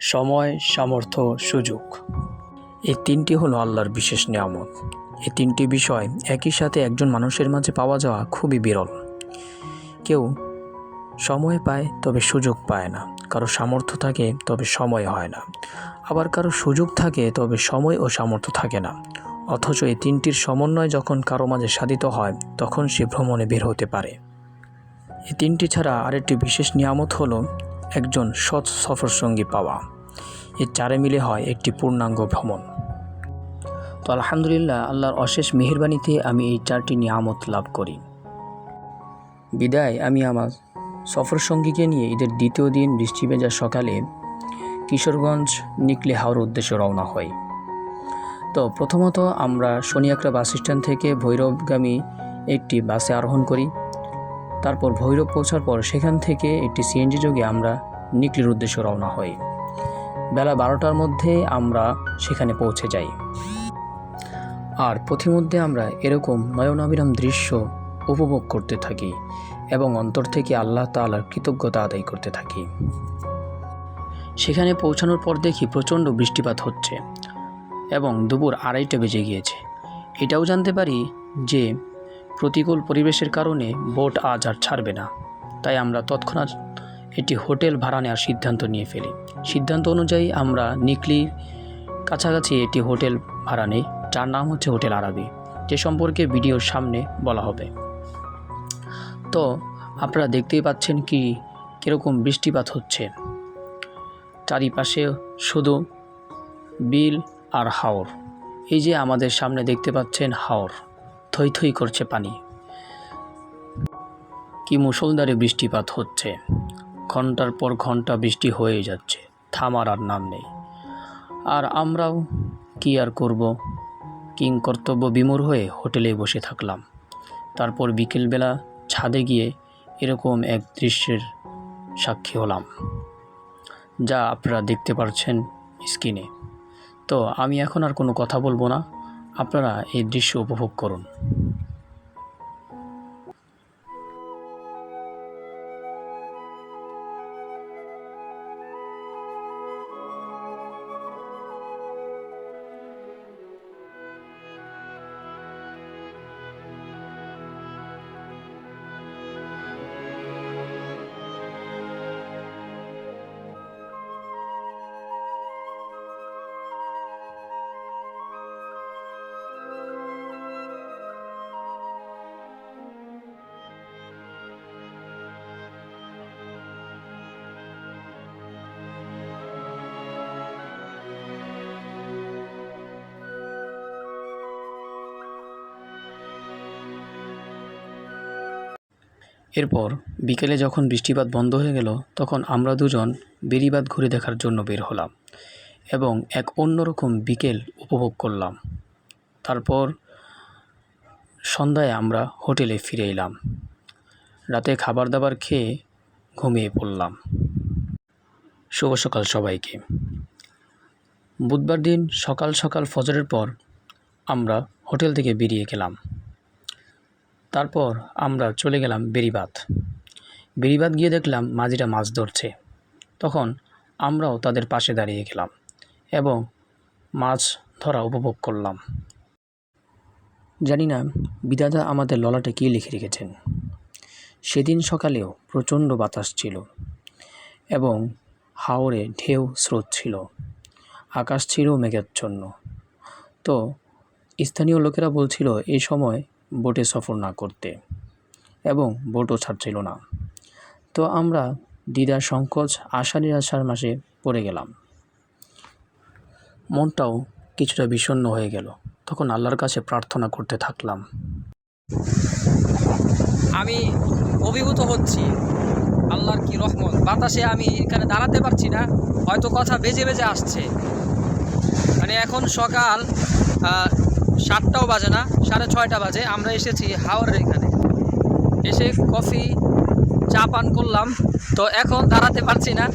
সময়, সামর্থ্য, সুযোগ। এই তিনটি হলো আল্লাহর বিশেষ নিয়ামত। এই তিনটি বিষয় একই সাথে একজন মানুষের মাঝে পাওয়া যাওয়া খুবই বিরল। কেউ সময় পায়, তবে সুযোগ পায় না। কারও সামর্থ্য থাকে, তবে সময় হয় না। আবার কারও সুযোগ থাকে, তবে সময় ও সামর্থ্য থাকে না। অথচ এই তিনটির সমন্বয় যখন কারও মাঝে সাধিত হয়, তখন সে ভ্রমণে বের হতে পারে। এই তিনটি ছাড়া আরেকটি বিশেষ নিয়ামত হলো একজন সৎ সফরসঙ্গী পাওয়া। এই চারে মিলে হয় একটি পূর্ণাঙ্গ ভ্রমণ। তো আলহামদুলিল্লাহ, আল্লাহর অশেষ মেহেরবানিতে আমি এই চারটি নিয়ামত লাভ করি। বিদায়, আমি আমার সফর সঙ্গীকে নিয়ে ঈদের দ্বিতীয় দিন বৃষ্টি ভেজা সকালে কিশোরগঞ্জ নিকলে হাওড় উদ্দেশ্যে রওনা হই। তো প্রথমত আমরা শনিয়াকড়া বাস স্ট্যান্ড থেকে ভৈরবগামী একটি বাসে আরোহণ করি। তারপর ভৈরব পৌঁছার পর সেখান থেকে একটি সিএনজি যোগে আমরা নিকলির উদ্দেশ্যে রওনা হই। বেলা বারোটার মধ্যে আমরা সেখানে পৌঁছে যাই। আর পথিমধ্যে আমরা এরকম নয়নাবিরাম দৃশ্য উপভোগ করতে থাকি এবং অন্তর থেকে আল্লাহ তালার কৃতজ্ঞতা আদায় করতে থাকি। সেখানে পৌঁছানোর পর দেখি প্রচণ্ড বৃষ্টিপাত হচ্ছে এবং দুপুর আড়াইটা বেজে গিয়েছে। এটাও জানতে পারি যে প্রতিকূল পরিবেশের কারণে বোট আজ আর ছাড়বে না। তাই আমরা তৎক্ষণাৎ একটি হোটেল ভাড়া নেওয়ার সিদ্ধান্ত নিয়ে ফেলি। সিদ্ধান্ত অনুযায়ী আমরা নিকলি কাছাকাছি একটি হোটেল ভাড়া নেই। যার নাম হচ্ছে হোটেল আরবি। যে সম্পর্কে ভিডিওর সামনে বলা হবে। তো, আপনারা দেখতেই পাচ্ছেন কি, কীরকম বৃষ্টিপাত হচ্ছে। চারিপাশে শুধু বিল আর হাওর। এই যে আমাদের সামনে দেখতে পাচ্ছেন হাওর। থই থই করছে পানি। কি মুষলধারে বৃষ্টিপাত হচ্ছে। ঘণ্টার পর ঘণ্টা বৃষ্টি হয়ে যাচ্ছে। থামার আর নাম নেই। আর আমরাও কি আর করব? কিং কর্তব্য বিমূর হয়ে হোটেলে বসে থাকলাম। তারপর বিকেলবেলা ছাদে গিয়ে এরকম এক দৃশ্যের সাক্ষী হলাম। যা আপনারা দেখতে পাচ্ছেন স্ক্রিনে। তো আমি এখন আর কোনো কথা বলব না। আপনারা এই দৃশ্য উপভোগ করুন। এরপর বিকেলে যখন বৃষ্টিপাত বন্ধ হয়ে গেল, তখন আমরা দুজন বেরিবাদ ঘুরে দেখার জন্য বের হলাম এবং এক অন্যরকম বিকেল উপভোগ করলাম। তারপর সন্ধ্যায় আমরা হোটেলে ফিরে এলাম। রাতে খাবার দাবার খেয়ে ঘুমিয়ে পড়লাম। শুভ সকাল সবাইকে। বুধবার দিন সকাল সকাল ফজরের পর আমরা হোটেল থেকে বেরিয়ে গেলাম। তারপর আমরা চলে গেলাম বেড়িবাঁধ বেড়িবাঁধ গিয়ে দেখলাম মাঝিরা মাছ ধরছে। তখন আমরাও তাদের পাশে দাঁড়িয়ে গেলাম এবং মাছ ধরা উপভোগ করলাম। জানি না বিদাদা আমাদের ললাটে কী লিখে রেখেছেন। সেদিন সকালেও প্রচণ্ড বাতাস ছিল এবং হাওরে ঢেউ স্রোত ছিল। আকাশ ছিল মেঘাচ্ছন্ন। তো স্থানীয় লোকেরা বলছিল এই সময় বোটে সফর না করতে এবং বোটও ছাড়ছিল না। তো আমরা দ্বিধা সংকোচ, আশা নিরাশার মাসে পড়ে গেলাম। মনটাও কিছুটা বিষণ্ণ হয়ে গেল। তখন আল্লাহর কাছে প্রার্থনা করতে থাকলাম। আমি অভিভূত হচ্ছি আল্লাহর কি রহমত। বাতাসে আমি এখানে দাঁড়াতে পারছি না, হয়তো কথা বেজে বেজে আসছে। মানে এখন সকাল সাতটাও বাজে না, সাড়ে ছয়টা বাজে। আমরা এসেছি হাওড়ের এখানে। এসে কফি, চা পান করলাম। তো এখন দাঁড়াতে পারছি না।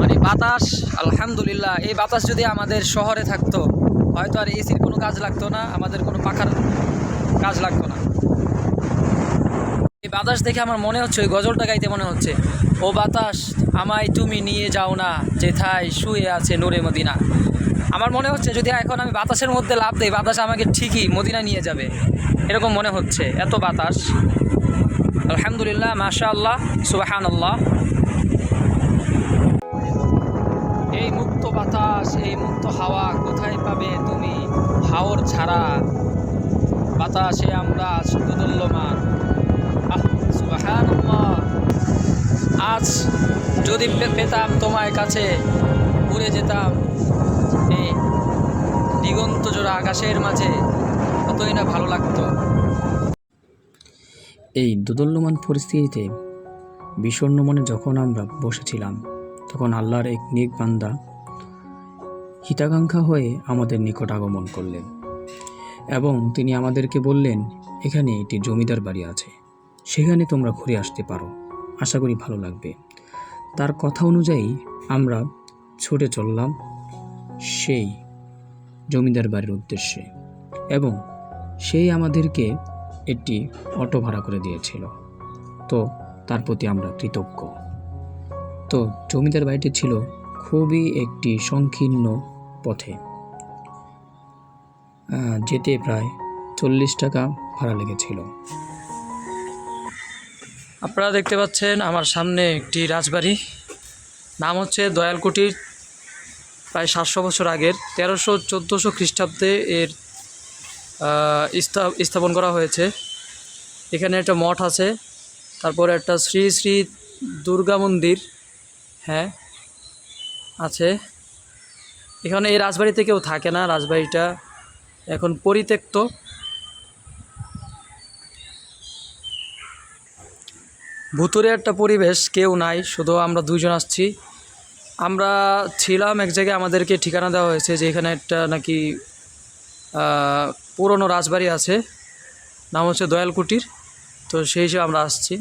মানে বাতাস, আলহামদুলিল্লাহ। এই বাতাস যদি আমাদের শহরে থাকতো, হয়তো আর এসির কোনো কাজ লাগতো না, আমাদের কোনো পাখার কাজ লাগতো না। এই বাতাস দেখে আমার মনে হচ্ছে, ওই গজলটা গাইতে মনে হচ্ছে, ও বাতাস, আমায় তুমি নিয়ে যাও না, যেথায় শুয়ে আছে নূরে মদিনা। আমার মনে হচ্ছে যদি এখন আমি বাতাসের মধ্যে লাভ দেই, বাতাস আমাকে ঠিকই মদিনা নিয়ে যাবে। এরকম মনে হচ্ছে, এত বাতাস। আলহামদুলিল্লাহ মাশা আল্লাহ সুবাহান আল্লাহ এই মুক্ত বাতাস, এই মুক্ত হাওয়া কোথায় পাবে তুমি? হাওর ছাড়া বাতাসে আমরা সুদুল্যমান আজ যদি পেতাম তোমার কাছে, উড়ে যেতাম। দিগন্ত জোড়া আকাশের মাঝে, কতই না ভালো লাগতো। এই দোদল্যমান পরিস্থিতিতে বিষণ্ণ মনে যখন আমরা বসেছিলাম, তখন আল্লাহর এক নেক বান্দা হিতাকাঙ্ক্ষা হয়ে আমাদের নিকট আগমন করলেন এবং তিনি আমাদেরকে বললেন, এখানে একটি জমিদার বাড়ি আছে, সেখানে তোমরা ঘুরে আসতে পারো, আশা করি ভালো লাগবে। তার কথা অনুযায়ী আমরা ছুটে চললাম সেই জমিদার বাড়ির উদ্দেশ্যে এবং সেই আমাদেরকে একটি অটো ভাড়া করে দিয়েছিল। তো তার প্রতি আমরা কৃতজ্ঞ। তো জমিদার বাড়িটি ছিল খুবই একটি সংকীর্ণ পথে। যেতে প্রায় চল্লিশ টাকা ভাড়া লেগেছিল। আপনারা দেখতে পাচ্ছেন আমার সামনে একটি রাজবাড়ি। নাম হচ্ছে দয়ালকুটির প্রায় সাতশো বছর আগের তেরোশো, চোদ্দোশো খ্রিস্টাব্দে এর স্থাপন করা হয়েছে। এখানে একটা মঠ আছে, তারপরে একটা শ্রী শ্রী দুর্গা মন্দির হ্যাঁ আছে। এখানে এই রাজবাড়িতে কেউ থাকে না, রাজবাড়িটা এখন পরিত্যক্ত। ভুতুরে একটা পরিবেশ, কেউ নাই, শুধু আমরা দুজন আসছি। আমরা ছিলাম এক জায়গায়, আমাদেরকে ঠিকানা দেওয়া হয়েছে যে এখানে একটা নাকি পুরনো রাজবাড়ি আছে। নাম হচ্ছে দয়ালকুটির। তো সেই হিসেবে আমরা আসছি।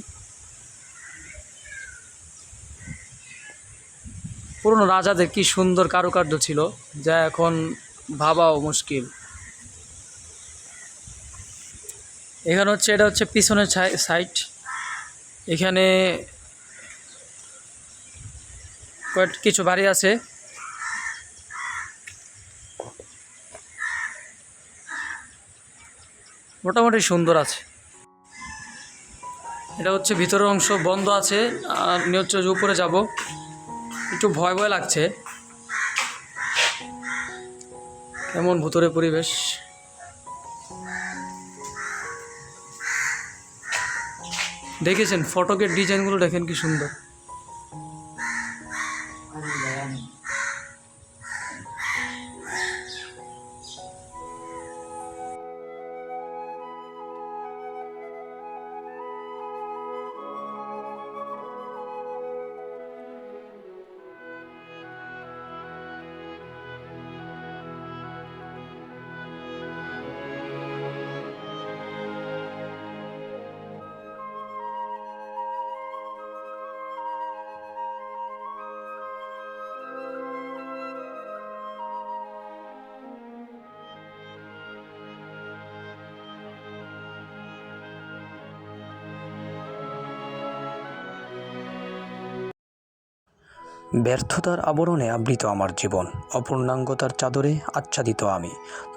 পুরনো রাজাদের কি সুন্দর কারুকার্য ছিল, যা এখন ভাবাও মুশকিল। এখানে হচ্ছে, এটা হচ্ছে পিছনের সাইট এখানে কয়েক কিছু বাড়ি আছে। মোটামুটি সুন্দর আছে। এটা হচ্ছে ভিতরের অংশ, বন্ধ আছে, আর হচ্ছে উপরে যাব। একটু ভয় ভয় লাগছে। কেমন ভুতুরে পরিবেশ। দেখেছেন, ফটকের ডিজাইনগুলো দেখেন কি সুন্দর। thank you ব্যর্থতার আবরণে আবৃত আমার জীবন, অপূর্ণাঙ্গতার চাদরে আচ্ছাদিত আমি।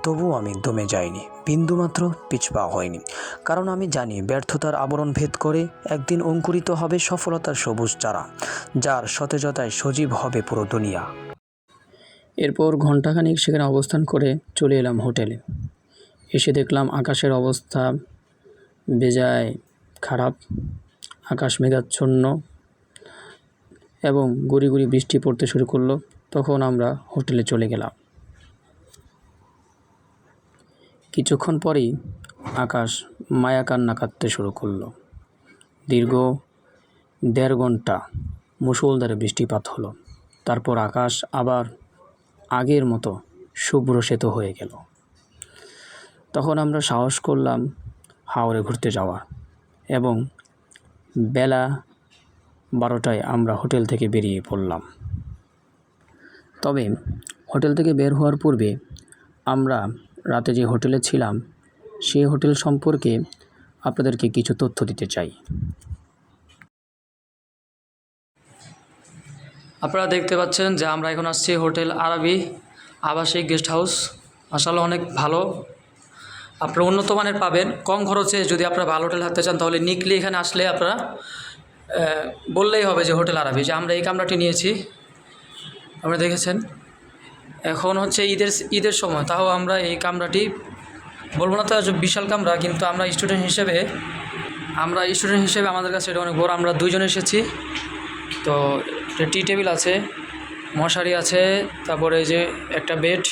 তবুও আমি দমে যাইনি, বিন্দুমাত্র পিছপা হয়নি কারণ আমি জানি, ব্যর্থতার আবরণ ভেদ করে একদিন অঙ্কুরিত হবে সফলতার সবুজ চারা, যার সতেজতায় সজীব হবে পুরো দুনিয়া। এরপর ঘণ্টাখানিক সেখানে অবস্থান করে চলে এলাম হোটেলে। এসে দেখলাম আকাশের অবস্থা বেজায় খারাপ, আকাশ মেঘাচ্ছন্ন এবং গুড়ি গুড়ি বৃষ্টি পড়তে শুরু করল, তখন আমরা হোটেলে চলে গেলাম। কিছুক্ষণ পরেই আকাশ মায়া কান্না কাঁদতে শুরু করল। দীর্ঘ দেড় ঘণ্টা মুষলধারে বৃষ্টিপাত হলো। তারপর আকাশ আবার আগের মতো শুভ্র শ্বেত হয়ে গেল। তখন আমরা সাহস করলাম হাওড়ে ঘুরতে যাওয়া এবং বেলা বারোটায় আমরা হোটেল থেকে বেরিয়ে পড়লাম। তবে হোটেল থেকে বের হওয়ার পূর্বে আমরা রাতে যে হোটেলে ছিলাম সেই হোটেল সম্পর্কে আপনাদেরকে কিছু তথ্য দিতে চাই। আপনারা দেখতে পাচ্ছেন যে আমরা এখন আসছি হোটেল আরবি আবাসিক গেস্ট হাউস। আসলে অনেক ভালো। আপনারা উন্নত মানের পাবেন। কম খরচে যদি আপনারা ভালো হোটেল থাকতে চান, তাহলে নিকলি এখানে আসলে আপনারা বললেই হবে যে হোটেল আরবি, যে আমরা এই কামরাটি নিয়েছি। আপনারা দেখেছেন? এখন হচ্ছে ঈদের ঈদের সময়, তাও আমরা এই কামরাটি, বলব না তো বিশাল কামরা, কিন্তু আমরা স্টুডেন্ট হিসেবে, আমরা স্টুডেন্ট হিসেবে আমাদের কাছে এটা অনেক বড়, আমরা দুজন এসেছি। তো টি টেবিল আছে, মশারি আছে, তারপরে যে একটা বেড,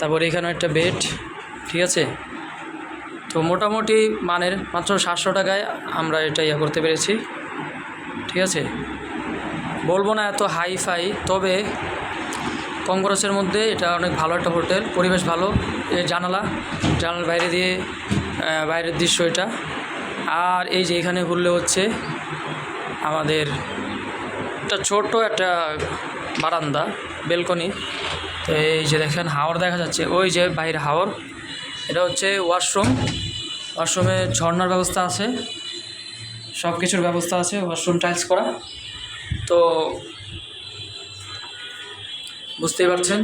তারপরে এখানেও একটা বেড, ঠিক আছে? তো মোটামুটি মানের মাত্র সাতশো টাকায় আমরা এটা ইয়ে করতে পেরেছি। ঠিক আছে? বলব না এত হাই ফাই তবে কম খরচের মধ্যে এটা অনেক ভালো একটা হোটেল, পরিবেশ ভালো এই জানালা, জানালার বাইরে দিয়ে বাইরের দৃশ্য এটা। আর এই যে এখানে ঘুরলে হচ্ছে আমাদের একটা ছোট্ট একটা বারান্দা, বেলকনি। তো এই যে দেখেন, হাওর দেখা যাচ্ছে। ওই যে বাইরে হাওর, এটা হচ্ছে ওয়াশরুম। ওয়াশরুমে ঝর্নার ব্যবস্থা আছে। সব কিছুর ব্যবস্থা আছে ওয়াশরুম টাইলস করা। তো বুঝতেই পারছেন,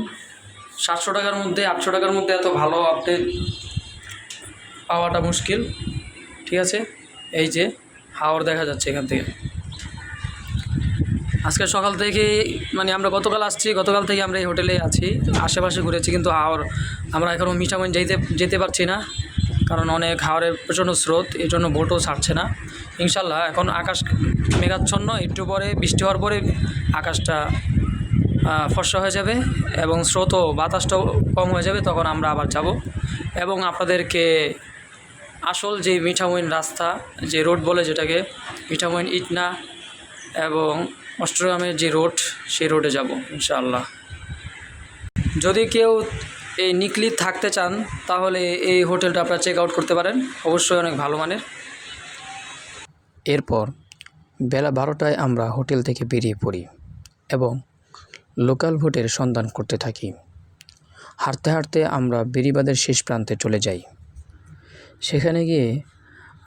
সাতশো টাকার মধ্যে, আটশো টাকার মধ্যে এত ভালো আপনি পাওয়াটা মুশকিল। ঠিক আছে? এই যে, হাওর দেখা যাচ্ছে এখান থেকে। আজকে সকাল থেকে মানে আমরা গতকাল আসছি, গতকাল থেকে আমরা এই হোটেলে আছি। আশেপাশে ঘুরেছি, কিন্তু হাওর আমরা এখনও মিঠামইন যেতে যেতে পারছি না। কারণ অনেক হাওরের প্রচণ্ড স্রোত এই জন্য বোটও ছাড়ছে না। ইনশাল্লাহ এখন আকাশ মেঘাচ্ছন্ন, একটু পরে বৃষ্টি হওয়ার পরে আকাশটা ফর্সা হয়ে যাবে এবং স্রোতও, বাতাসটাও কম হয়ে যাবে, তখন আমরা আবার যাব। এবং আপনাদেরকে আসল যে মিঠামইন রাস্তা, যে রোড বলে যেটাকে, মিঠামইন ইটনা এবং অষ্টগ্রামের যে রোড, সেই রোডে যাব, ইনশাআল্লাহ। যদি কেউ এই নিকলি থাকতে চান, তাহলে এই হোটেলটা আপনারা চেক আউট করতে পারেন। অবশ্যই অনেক ভালো মানের। এরপর বেলা বারোটায় আমরা হোটেল থেকে বেরিয়ে পড়ি এবং লোকাল ভোটের সন্ধান করতে থাকি। হাঁটতে হাঁটতে আমরা বেরিবাদের শেষ প্রান্তে চলে যাই। সেখানে গিয়ে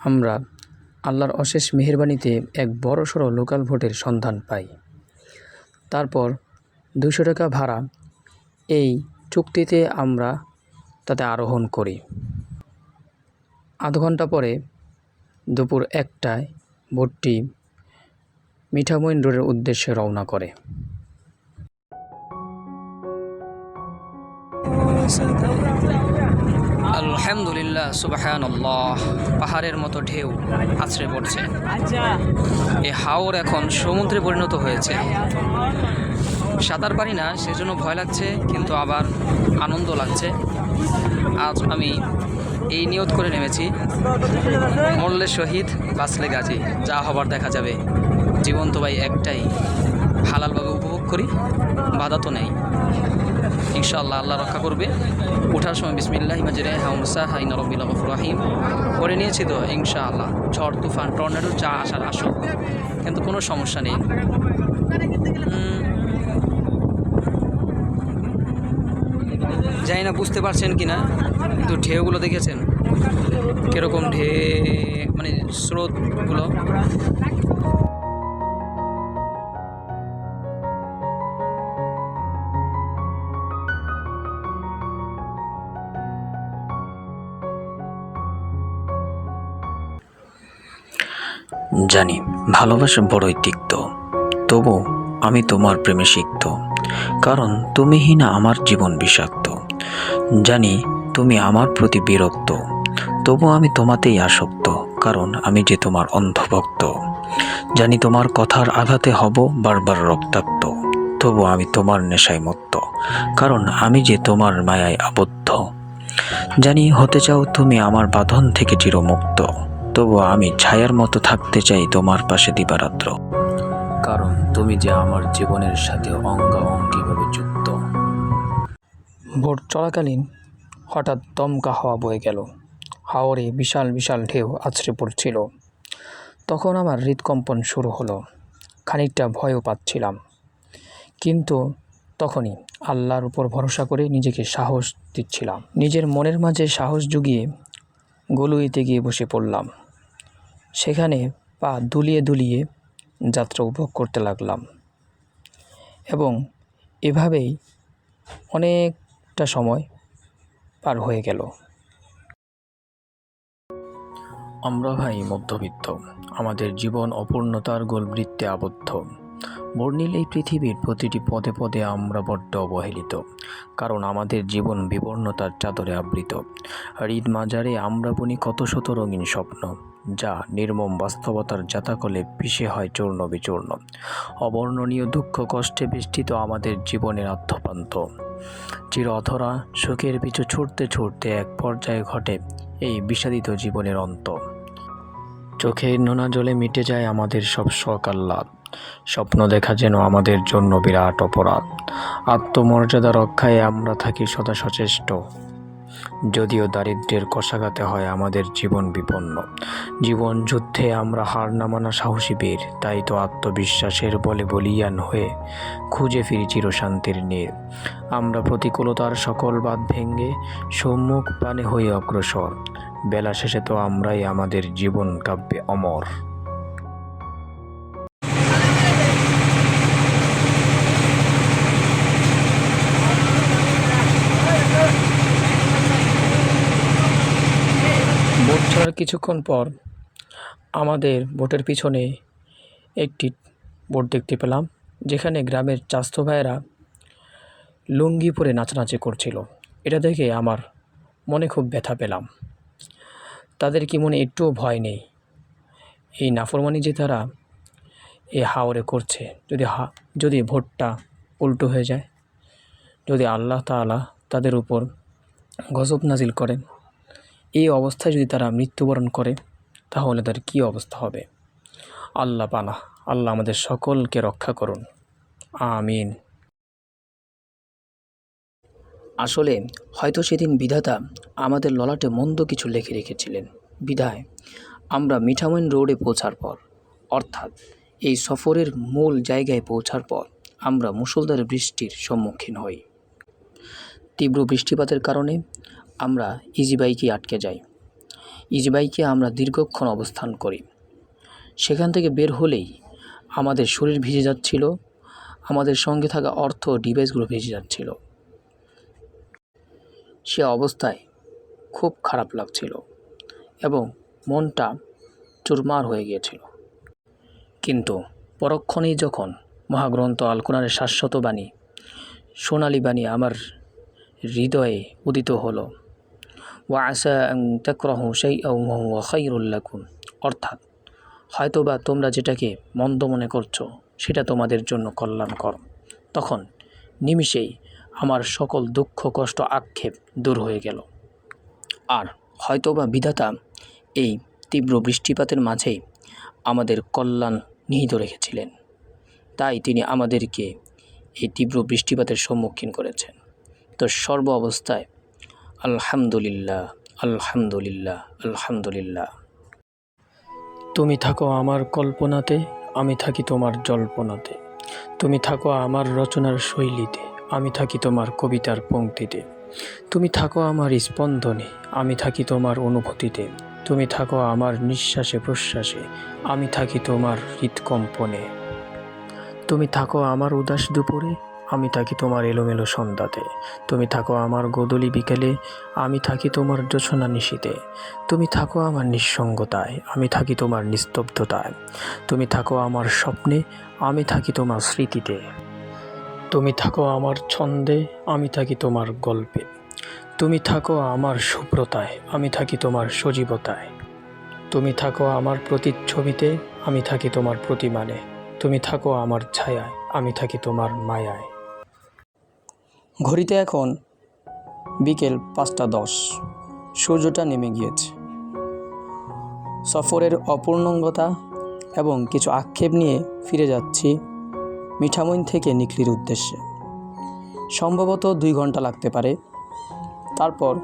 আমরা আল্লাহর অশেষ মেহেরবানিতে এক বড় সড়ো লোকাল ভোটের সন্ধান পাই। তারপর দুশো টাকা ভাড়া এই চুক্তিতে আমরা তাতে আরোহণ করি। আধ ঘণ্টা পরে দুপুর একটায় বোটটি মিঠামইন রোডের উদ্দেশ্যে রওনা করে। আলহামদুলিল্লাহ সুবাহান পাহাড়ের মতো ঢেউ আছড়ে পড়ছে। এই হাওর এখন সমুদ্রে পরিণত হয়েছে। সাঁতার পারি না, সেজন্য ভয় লাগছে, কিন্তু আবার আনন্দ লাগছে। আজ আমি এই নিয়ত করে নেমেছি। মরলে শহীদ, বাঁচলে গাজী। যা হবার দেখা যাবে। জীবন তো ভাই একটাই। হালালভাবে উপভোগ করি, বাধা তো নেই। ইনশাআল্লাহ আল্লাহ রক্ষা করবে। ওঠার সময় বিসমিল্লাহ মাজরে হাউমসা হাইন রাহিম। করে নিয়েছি তো, ইনশাআল্লাহ। ঝড়, তুফান, টর্নেডো, যা আসার আসুক কিন্তু কোনো সমস্যা নেই। জানি না, বুঝতে পারছেন কি না কিন্তু ঢেউগুলো দেখেছেন? কীরকম ঢে মানে স্রোতগুলো? জানি, ভালোবাসা বড়ই তিক্ত। তবু আমি তোমার প্রেমে সিক্ত। কারণ তুমিই না আমার জীবন বিষাক্ত। জানি তুমি আমার প্রতি বিরক্ত, তবু আমি তোমাতেই আসক্ত, কারণ আমি যে তোমার অন্ধভক্ত। জানি তোমার কথার আঘাতে হব, বারবার রক্তাক্ত, তবু আমি তোমার নেশায় মত্ত কারণ আমি যে তোমার মায়ায় আবদ্ধ। জানি হতে চাও তুমি আমার বাঁধন থেকে চিরমুক্ত, তবু আমি ছায়ার মতো থাকতে চাই তোমার পাশে দিবারাত্র। কারণ তুমি যে আমার জীবনের সাথে অঙ্গাঅঙ্গিভাবে যুক্ত। ভোট চলাকালীন হঠাৎ দমকা হাওয়া বয়ে গেল। হাওরে বিশাল বিশাল ঢেউ আছড়ে পড়ছিল। তখন আমার হৃদকম্পন শুরু হলো। খানিকটা ভয়ও পাচ্ছিলাম। কিন্তু তখনই আল্লাহর উপর ভরসা করে নিজেকে সাহস দিচ্ছিলাম। নিজের মনের মাঝে সাহস জুগিয়ে গলুইতে গিয়ে বসে পড়লাম। সেখানে পা দুলিয়ে দুলিয়ে যাত্রা উপভোগ করতে লাগলাম। এবং এভাবেই অনেকটা সময় পার হয়ে গেল। আমরা ভাই মধ্যবিত্ত, আমাদের জীবন অপূর্ণতার গোলবৃত্তে আবদ্ধ। বর্ণিল এই পৃথিবীর প্রতিটি পদে পদে আমরা বড্ড অবহেলিত, কারণ আমাদের জীবন বিবর্ণতার চাদরে আবৃত। হৃদ মাজারে আমরা বুনি কত শত রঙিন স্বপ্ন যা নির্মম বাস্তবতার জাতাকলে পিষে হয় চূর্ণ বিচূর্ণ। অবর্ণনীয় দুঃখ কষ্টে বেষ্টিত আমাদের জীবনের আত্মপান্ত চির অধরা সুখের পিছু ছুটতে ছুটতে এক পর্যায়ে ঘটে এই বিষাদিত জীবনের অন্ত। চোখের নোনা জলে মিটে যায় আমাদের সব শখ আহ্লাদ স্বপ্ন দেখা যেন আমাদের জন্য বিরাট অপরাধ। আত্মমর্যাদা রক্ষায় আমরা থাকি সদা সচেষ্ট যদিও দারিদ্র্যের কষাঘাতে হয় আমাদের জীবন বিপন্ন। জীবন যুদ্ধে আমরা হার না মানা সাহসী বীর, তাই তো আত্মবিশ্বাসের বলে বলিয়ান হয়ে খুঁজে ফিরি চিরশান্তির নীর। আমরা প্রতিকূলতার সকল বাদ ভেঙ্গে সম্মুখ পানে হয়ে অগ্রসর। বেলা শেষে তো আমরাই আমাদের জীবন কাব্যে অমর বোট ছাড়ার কিছুক্ষণ পর আমাদের বোটের পিছনে একটি বোট দেখতে পেলাম, যেখানে গ্রামের চাস্তো ভাইয়েরা লুঙ্গি পরে নাচানাচি করছিল। এটা দেখে আমার মনে খুব ব্যথা পেলাম। তাদের কি মনে একটুও ভয় নেই? এই নাফরমানি যে তারা এ হাওরে করছে, যদি হা, যদি ভোটটা উল্টো হয়ে যায়, যদি আল্লাহ তাআলা তাদের উপর গজব নাজিল করেন এই অবস্থায় যদি তারা মৃত্যুবরণ করে, তাহলে তার কী অবস্থা হবে? আল্লাহ পানা আল্লাহ আমাদের সকলকে রক্ষা করুন। আমিন। আসলে হয়তো সেদিন বিধাতা আমাদের ললাটে মন্দ কিছু লেখে রেখেছিলেন। বিধায়, আমরা মিঠামইন রোডে পৌঁছার পর, অর্থাৎ এই সফরের মূল জায়গায় পৌঁছার পর, আমরা মুষলধারে বৃষ্টির সম্মুখীন হই। তীব্র বৃষ্টিপাতের কারণে আমরা ইজি বাইকে আটকে যাই। ইজি বাইকে আমরা দীর্ঘক্ষণ অবস্থান করি। সেখান থেকে বের হলেই আমাদের শরীর ভিজে যাচ্ছিল, আমাদের সঙ্গে থাকা অর্থ ডিভাইসগুলো ভিজে যাচ্ছিল। সে অবস্থায় খুব খারাপ লাগছিল এবং মনটা চুরমার হয়ে গিয়েছিল। কিন্তু পরক্ষণেই যখন মহাগ্রন্থ আল কোরআনের শাশ্বত বাণী, সোনালী বাণী আমার হৃদয়ে উদিত হলো ওয়া আসা তাকরাহু সেই খাইরুল্লাকুম অর্থাৎ, হয়তোবা তোমরা যেটাকে মন্দ মনে করছ, সেটা তোমাদের জন্য কল্যাণ কল্যাণকর। তখন নিমিষেই আমার সকল দুঃখ, কষ্ট, আক্ষেপ দূর হয়ে গেল। আর হয়তোবা বিধাতা এই তীব্র বৃষ্টিপাতের মাঝেই আমাদের কল্যাণ নিহিত রেখেছিলেন। তাই তিনি আমাদেরকে এই তীব্র বৃষ্টিপাতের সম্মুখীন করেছেন। তো সর্ব অবস্থায় আলহামদুলিল্লাহ আলহামদুলিল্লাহ আলহামদুলিল্লাহ। তুমি থাকো আমার কল্পনাতে, আমি থাকি তোমার জল্পনাতে। তুমি থাকো আমার রচনার শৈলীতে, আমি থাকি তোমার কবিতার পংক্তিতে তুমি থাকো আমার স্পন্দনে, আমি থাকি তোমার অনুভূতিতে। তুমি থাকো আমার নিঃশ্বাসে প্রশ্বাসে, আমি থাকি তোমার হৃৎকম্পনে। তুমি থাকো আমার উদাস দুপুরে আমি থাকি তোমার এলোমেলো সন্ধ্যাতে। তুমি থাকো আমার গোদলি বিকেলে, আমি থাকি তোমার জোছনা নিশীতে। তুমি থাকো আমার নিঃসঙ্গতায়, আমি থাকি তোমার নিস্তব্ধতায়। তুমি থাকো আমার স্বপ্নে, আমি থাকি তোমার স্মৃতিতে। তুমি থাকো আমার ছন্দে, আমি থাকি তোমার গল্পে। তুমি থাকো আমার শুভ্রতায় আমি থাকি তোমার সজীবতায়। তুমি থাকো আমার প্রতিচ্ছবিতে, আমি থাকি তোমার প্রতিমানে। তুমি থাকো আমার ছায়ায়, আমি থাকি তোমার মায়ায়। ঘড়িতে এখন বিকেল পাঁচটা দশ। সূর্যটা নেমে গিয়েছে। সফরের অপূর্ণাঙ্গতা এবং কিছু আক্ষেপ নিয়ে ফিরে যাচ্ছি মিঠামইন থেকে নিকলির উদ্দেশ্যে। সম্ভবত দুই ঘণ্টা লাগতে পারে। তারপর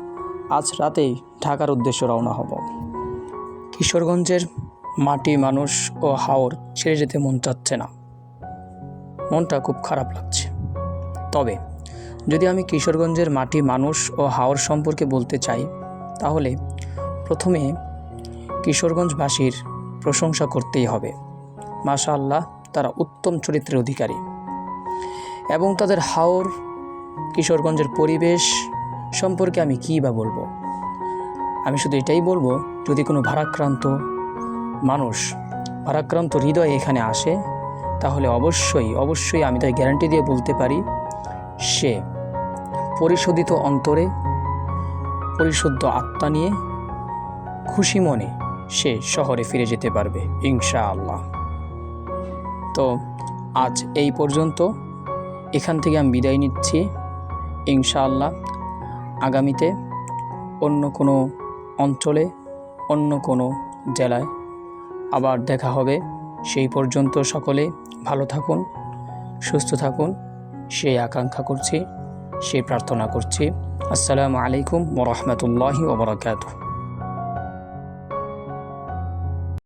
আজ রাতেই ঢাকার উদ্দেশ্যে রওনা হব। কিশোরগঞ্জের মাটি মানুষ ও হাওর ছেড়ে যেতে মন চাচ্ছে না। মনটা খুব খারাপ লাগছে। তবে যদি আমি কিশোরগঞ্জের মাটি মানুষ ও হাওর সম্পর্কে বলতে চাই, তাহলে প্রথমে কিশোরগঞ্জবাসীর প্রশংসা করতেই হবে। মাশা আল্লাহ তারা উত্তম চরিত্রের অধিকারী। এবং তাদের হাওর, কিশোরগঞ্জের পরিবেশ সম্পর্কে আমি কী বা বলব? আমি শুধু এটাই বলব, যদি কোনো ভারাক্রান্ত মানুষ ভারাক্রান্ত হৃদয় এখানে আসে, তাহলে অবশ্যই অবশ্যই আমি তাই গ্যারান্টি দিয়ে বলতে পারি সে পরিশোধিত অন্তরে, পরিশুদ্ধ আত্মা নিয়ে খুশি মনে সে শহরে ফিরে যেতে পারবে, ইনশাআল্লাহ। তো আজ এই পর্যন্ত। এখান থেকে আমি বিদায় নিচ্ছি, ইনশাআল্লাহ। আগামীতে অন্য কোনো অঞ্চলে, অন্য কোনো জেলায় আবার দেখা হবে। সেই পর্যন্ত সকলে ভালো থাকুন, সুস্থ থাকুন। সেই আকাঙ্ক্ষা করছে সে প্রার্থনা করছে। আসসালামু আলাইকুম ওরহমতুল্লাহি ওবরাকাতুহ